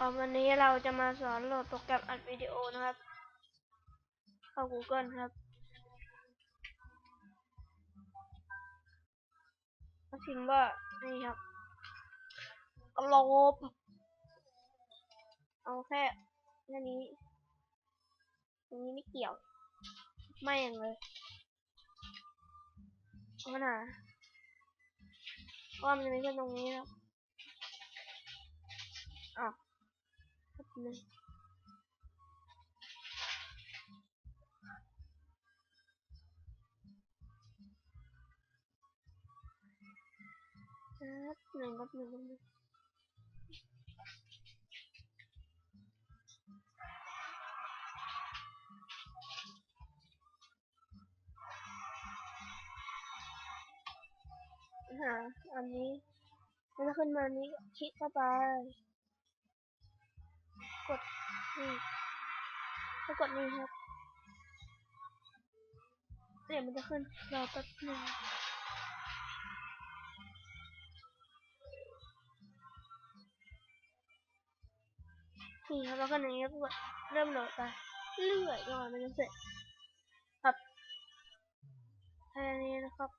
วันนี้เราจะมาสอนโหลดโปรแกรมอัดวิดีโอนะครับ เข้า Google ครับก็พิมพ์ว่านี่ครับกระโลกเอาแค่แค่นี้ตรงนี้ไม่เกี่ยว ไม่อย่างเลยเอาหนาว่ามันจะมีแค่ตรงนี้นะครับอ้าว แป๊บนึงแป๊บหนึ่งแป๊บหนึ่งแป๊บหนึ่งหาอันนี้มันจะขึ้นมานี้คลิกเข้าไป กดนี่แล้วกดนี่ครับเดี๋ยวมันจะขึ้นรอแป๊บหนึงนี่ครับแล้วก็อย่างนี้ก็กดเริ่มโหลดไปเรื่อยๆจนกว่ามันจะเสร็จครับแค่นี้นะครับ